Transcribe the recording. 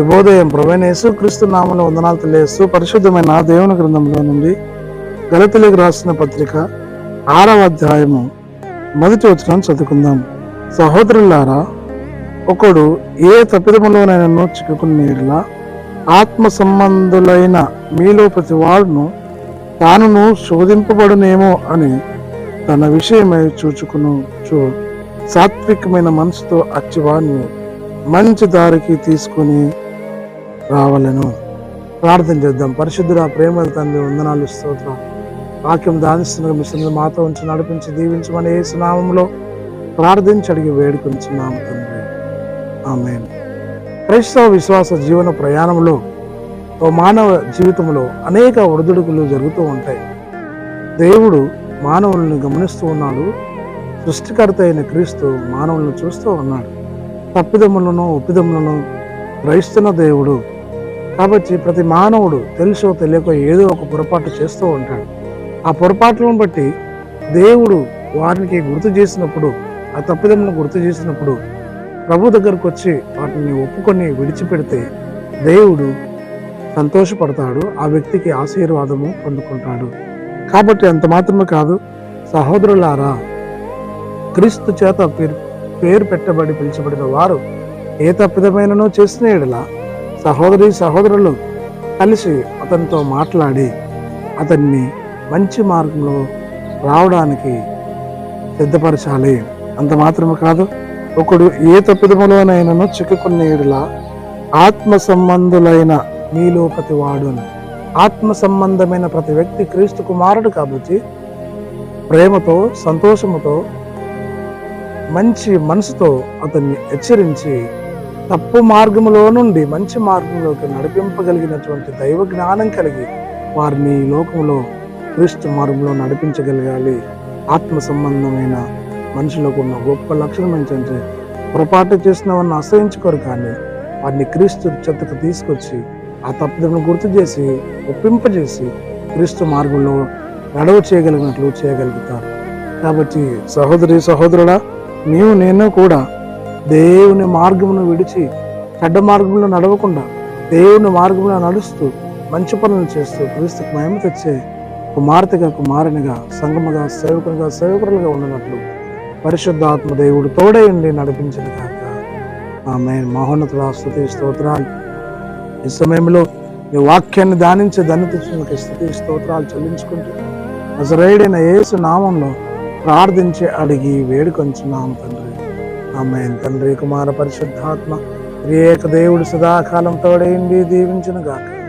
శుభోదయం. ప్రవీణ యేసుక్రీస్తు నామంలో వందనాలు తెలియజేస్తూ పరిశుద్ధమైన దేవుని గ్రంథంలో నుండి గలతీలకు రాసిన పత్రిక ఆరవ అధ్యాయము మొదటి వచనం చదువుకుందాం. సహోదరులారా ఒకడు ఏ తప్పిదములోనైనా చిక్కుకునేలా ఆత్మ సంబంధులైన మీలో ప్రతి వాడును తానును శోధింపబడునేమో అని తన విషయమై చూచుకును. చూ సాత్వికమైన మనసుతో అచ్చివాడిని మంచి దారికి తీసుకొని రావాలను. ప్రార్థన చేద్దాం. పరిశుద్ధుల ప్రేమ తండ్రి వందనాలు స్తోత్రం. వాక్యం దానిస్తున్న మిషన్ మాతో ఉంచి నడిపించి దీవించమని ఏ సునామంలో ప్రార్థించి అడిగి వేడుకొంచున్నాము తండ్రి. ఆమె క్రైస్తవ విశ్వాస జీవన ప్రయాణంలో ఓ మానవ జీవితంలో అనేక ఒడిదుడుకులు జరుగుతూ ఉంటాయి. దేవుడు మానవులను గమనిస్తూ ఉన్నాడు. సృష్టికర్త అయిన క్రీస్తు మానవులను చూస్తూ ఉన్నాడు. తప్పిదములను ఒప్పిదములను గ్రహిస్తున్న దేవుడు కాబట్టి ప్రతి మానవుడు తెలుసో తెలియక ఏదో ఒక పొరపాటు చేస్తూ ఉంటాడు. ఆ పొరపాట్లను బట్టి దేవుడు వారికి గుర్తు చేసినప్పుడు ఆ తప్పిదములను గుర్తు చేసినప్పుడు ప్రభు దగ్గరకు వచ్చి వాటిని ఒప్పుకొని విడిచిపెడితే దేవుడు సంతోషపడతాడు ఆ వ్యక్తికి ఆశీర్వాదము పొందుకుంటాడు. కాబట్టి అంత మాత్రమే కాదు సహోదరులారా క్రీస్తు చేత పేరు పేరు పెట్టబడి పిలిచబడిన వారు ఏ తప్పిదమైనను చేసిన ఎడలా సహోదరి సహోదరులు కలిసి అతనితో మాట్లాడి అతన్ని మంచి మార్గంలో రావడానికి సిద్ధపరచాలి. అంత మాత్రమే కాదు ఒకడు ఏ తప్పిదములోనైనాను చిక్కుకున్న ఆత్మ సంబంధులైన మీలో ప్రతి వాడును ఆత్మ సంబంధమైన ప్రతి వ్యక్తి క్రీస్తు కుమారుడు కాబట్టి ప్రేమతో సంతోషముతో మంచి మనసుతో అతన్ని హెచ్చరించి తప్పు మార్గంలో నుండి మంచి మార్గంలోకి నడిపింపగలిగినటువంటి దైవ జ్ఞానం కలిగి వారిని ఈ లోకంలో క్రీస్తు మార్గంలో నడిపించగలగాలి. ఆత్మ సంబంధమైన మనుషులకు ఉన్న గొప్ప లక్షణం ఏంటంటే పొరపాటు చేసిన వారిని అసహించుకోరు కానీ వారిని క్రీస్తు చెత్తకు తీసుకొచ్చి ఆ తప్పుదలను గుర్తు చేసి ఒప్పింపజేసి క్రీస్తు మార్గంలో నడవ చేయగలిగినట్లు చేయగలుగుతారు. కాబట్టి సహోదరి సహోదరుడా నీవు నేను కూడా దేవుని మార్గమును విడిచి చెడ్డ మార్గంలో నడవకుండా దేవుని మార్గంలో నడుస్తూ మంచి పనులు చేస్తూ క్రీస్తుకు మహిమ తెచ్చే కుమార్తెగా కుమారునిగా సంగముగా సేవకునిగా సేవకులుగా ఉన్నట్లు పరిశుద్ధాత్మ దేవుడు తోడయండి నడిపించిన కాక ఆమె మహోన్నతుల స్థుతి స్తోత్రాలు. ఈ సమయంలో ఈ వాక్యాన్ని దానించే ధన్య స్థుతి స్తోత్రాలు చెల్లించుకుంటూ నజరేడైన యేసు నామంలో ప్రార్థించి అడిగి వేడుకొంచున్నాం తండ్రి. ఆమె తండ్రి కుమార పరిశుద్ధాత్మ ఏక దేవుడు సదాకాలం తోడైంది దీవించిన గాక